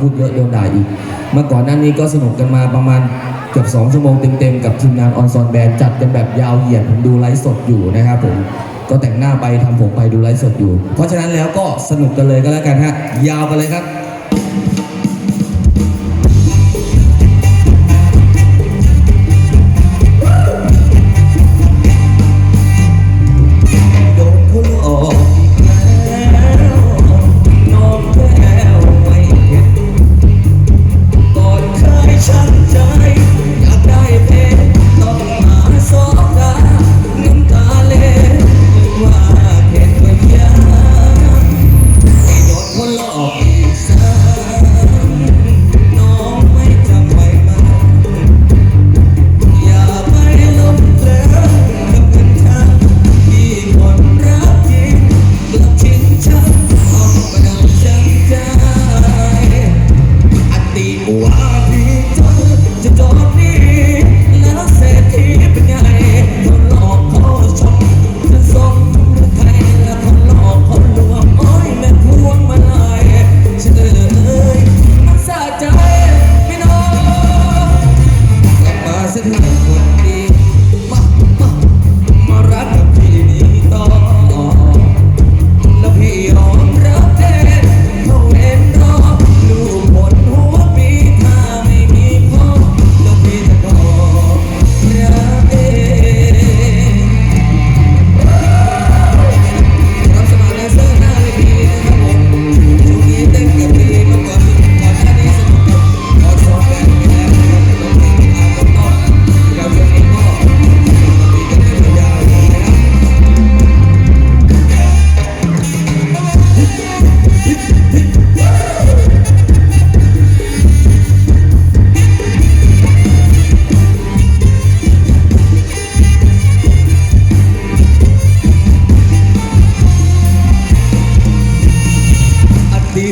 พูดเยอะโดนด่าอีกเมื่อก่อนนั้นนี้ก็สนุกกันมาประมาณเกือบ2ชั่วโมงเต็มๆกับทีมงานออนซอนแบนจัดกันแบบยาวเหยียดผมดูไลฟ์สดอยู่นะครับผมก็แต่งหน้าไปทำผมไปดูไลฟ์สดอยู่ เพราะฉะนั้นแล้วก็สนุกกันเลยก็แล้วกันฮะยาวกันเลยครับ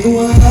the one